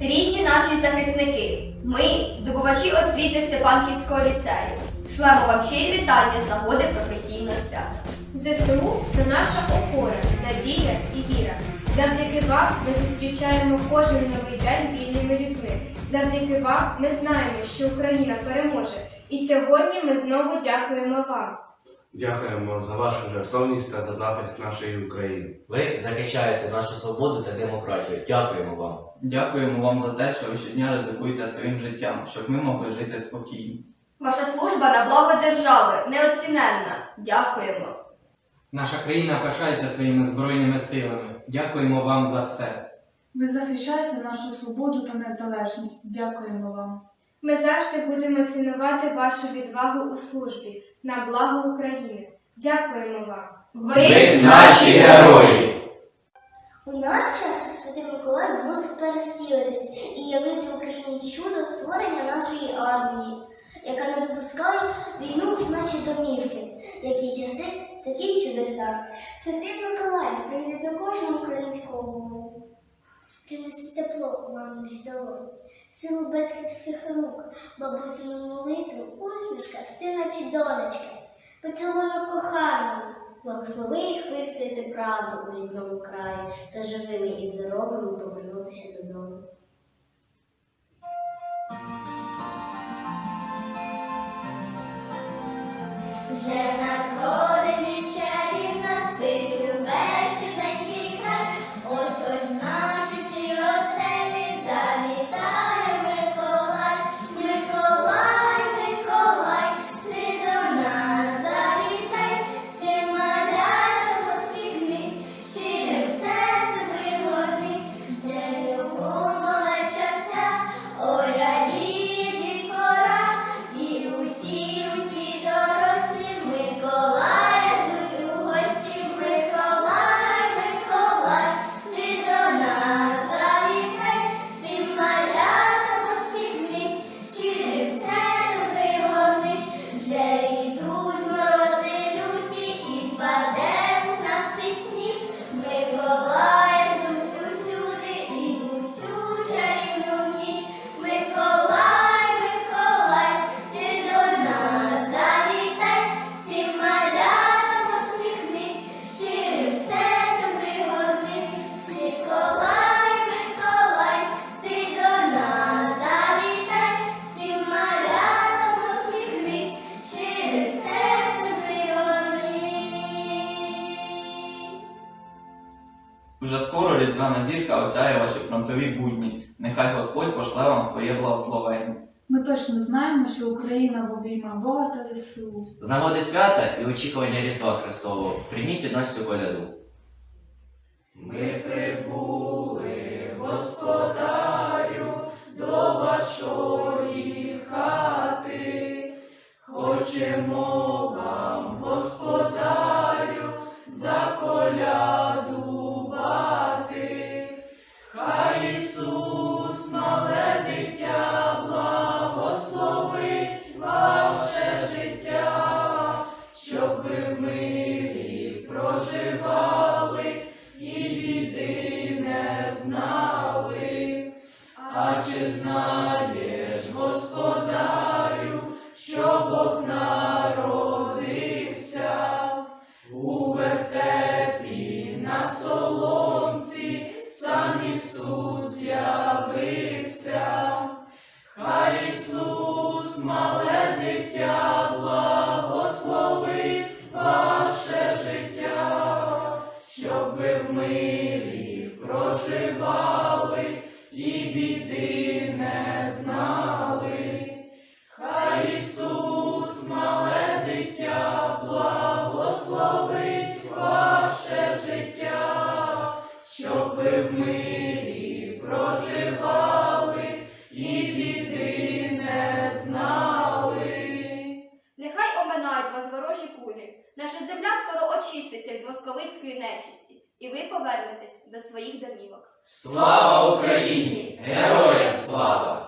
Рідні наші захисники, ми, здобувачі освіти Степанківського ліцею, шлемо вам щирі вітання з нагоди професійного свята. ЗСУ це наша опора, надія і віра. Завдяки вам ми зустрічаємо кожен новий день вільними людьми. Завдяки вам ми знаємо, що Україна переможе. І сьогодні ми знову дякуємо вам. Дякуємо за вашу жертовність та за захист нашої України. Ви захищаєте нашу свободу та демократію. Дякуємо вам. Дякуємо вам за те, що ви щодня ризикуєте своїм життям, щоб ми могли жити спокійно. Ваша служба на благо держави неоціненна. Дякуємо. Наша країна пишається своїми збройними силами. Дякуємо вам за все. Ви захищаєте нашу свободу та незалежність. Дякуємо вам. Ми завжди будемо цінувати вашу відвагу у службі на благо України. Дякуємо вам. Ви наші герої! У наш час Святий Миколай мусив перевтілитись і явити Україні чудо створення нашої армії, яка не допускає війну в наші домівки. Які часи, такі чудеса. Святий Миколай Принесе тепло маминих долонь, силу батьківських рук, бабусину молитву, усмішка, сина чи донечка, поцілунок коханої, Благослови їх вистояти правду у рідному краї та живими і здоровими повернутися додому. Вже скоро різдвяна зірка осяє ваші фронтові будні. Нехай Господь пошле вам своє благословення. Ми точно знаємо, що Україна в обіймах Бога та ЗСУ. З нагоди свята і очікування Різдва Христового прийміть від нас цю коляду. Ми прибули, господарю, до вашої хати. Хочемо щоб ви в мирі проживали і біди не знали. Хай Ісус, мале дитя, благословить ваше життя, щоб ви в мирі проживали і біди не знали. Нехай оминають вас ворожі кулі. Наша земля скоро очиститься від московицької нечисті, і ви повернетесь до своїх домівок. Слава Україні! Героям слава!